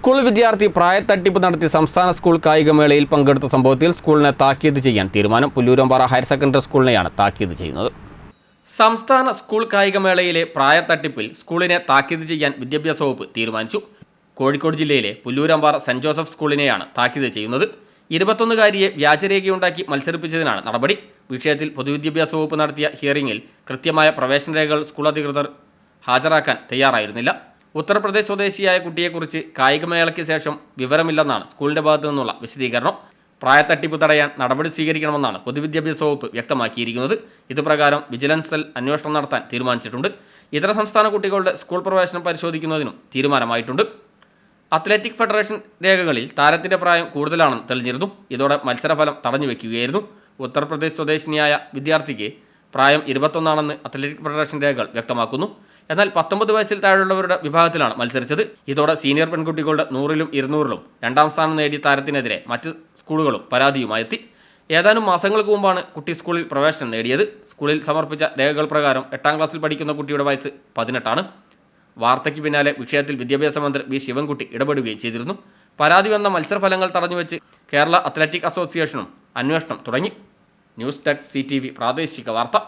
School വിദ്യാർത്ഥി പ്രായത്തട്ടിപ്പ് നടത്തി സംസ്ഥാന സ്കൂൾ കായികമേളയിൽ പങ്കെടുത്ത സംഭവത്തിൽ സ്കൂളിനെ താക്കീത് ചെയ്യാൻ തീരുമാനം പുല്ലൂരമ്പാറ ഹയർ സെക്കൻഡറി സ്കൂളിനെയാണ് താക്കീത് ചെയ്യുന്നത്. സംസ്ഥാന സ്കൂൾ കായികമേളയിലെ പ്രായത്തട്ടിപ്പിൽ സ്കൂളിനെ താക്കീത് ചെയ്യാൻ വിദ്യാഭ്യാസ വകുപ്പ് തീരുമാനിച്ചു. കോഴിക്കോട് ജില്ലയിലെ പുല്ലൂരമ്പാറ സെന്റ് ജോസഫ് സ്കൂളിനെയാണ് താക്കീത് ചെയ്യുന്നത്. ഇരുപത്തൊന്നുകാരിയെ വ്യാജരേഖയുണ്ടാക്കി മത്സരിപ്പിച്ചതിനാണ് നടപടി. വിഷയത്തിൽ പൊതുവിദ്യാഭ്യാസ വകുപ്പ് നടത്തിയ ഹിയറിംഗിൽ കൃത്യമായ പ്രവേശന രേഖകൾ സ്കൂൾ അധികൃതർ ഹാജരാക്കാൻ തയ്യാറായിരുന്നില്ല. ഉത്തർപ്രദേശ് സ്വദേശിയായ കുട്ടിയെക്കുറിച്ച് കായികമേളയ്ക്ക് ശേഷം വിവരമില്ലെന്നാണ് സ്കൂളിന്റെ ഭാഗത്തു നിന്നുള്ള വിശദീകരണം. പ്രായത്തട്ടിപ്പ് തടയാൻ നടപടി സ്വീകരിക്കണമെന്നാണ് പൊതുവിദ്യാഭ്യാസ വകുപ്പ് വ്യക്തമാക്കിയിരിക്കുന്നത്. ഇതുപ്രകാരം വിജിലൻസ് സെൽ അന്വേഷണം നടത്താൻ തീരുമാനിച്ചിട്ടുണ്ട്. ഇതര സംസ്ഥാന കുട്ടികളുടെ സ്കൂൾ പ്രവേശനം പരിശോധിക്കുന്നതിനും തീരുമാനമായിട്ടുണ്ട്. അത്ലറ്റിക് ഫെഡറേഷൻ രേഖകളിൽ താരത്തിന്റെ പ്രായം കൂടുതലാണെന്ന് തെളിഞ്ഞിരുന്നു. ഇതോടെ മത്സരഫലം തടഞ്ഞു വെക്കുകയായിരുന്നു. ഉത്തർപ്രദേശ് സ്വദേശിനിയായ വിദ്യാർത്ഥിക്ക് പ്രായം ഇരുപത്തൊന്നാണെന്ന് അത്ലറ്റിക് ഫെഡറേഷൻ രേഖകൾ വ്യക്തമാക്കുന്നു. എന്നാൽ പത്തൊമ്പത് വയസ്സിൽ താഴെയുള്ളവരുടെ വിഭാഗത്തിലാണ് മത്സരിച്ചത്. ഇതോടെ സീനിയർ പെൺകുട്ടികളുടെ നൂറിലും ഇരുന്നൂറിലും രണ്ടാം സ്ഥാനം നേടിയ താരത്തിനെതിരെ മറ്റ് സ്കൂളുകളും പരാതിയുമായി എത്തി ഏതാനും മാസങ്ങൾക്ക് മുമ്പാണ് കുട്ടി സ്കൂളിൽ പ്രവേശനം നേടിയത്. സ്കൂളിൽ സമർപ്പിച്ച രേഖകൾ പ്രകാരം എട്ടാം ക്ലാസ്സിൽ പഠിക്കുന്ന കുട്ടിയുടെ വയസ്സ് പതിനെട്ടാണ്. വാർത്തയ്ക്ക് പിന്നാലെ വിഷയത്തിൽ വിദ്യാഭ്യാസ മന്ത്രി വി. ശിവൻകുട്ടി ഇടപെടുകയും ചെയ്തിരുന്നു. പരാതി വന്ന മത്സരഫലങ്ങൾ തടഞ്ഞുവെച്ച് കേരള അത്ലറ്റിക് അസോസിയേഷനും അന്വേഷണം തുടങ്ങി. ന്യൂസ് ഡെസ്ക് സി പ്രാദേശിക വാർത്ത.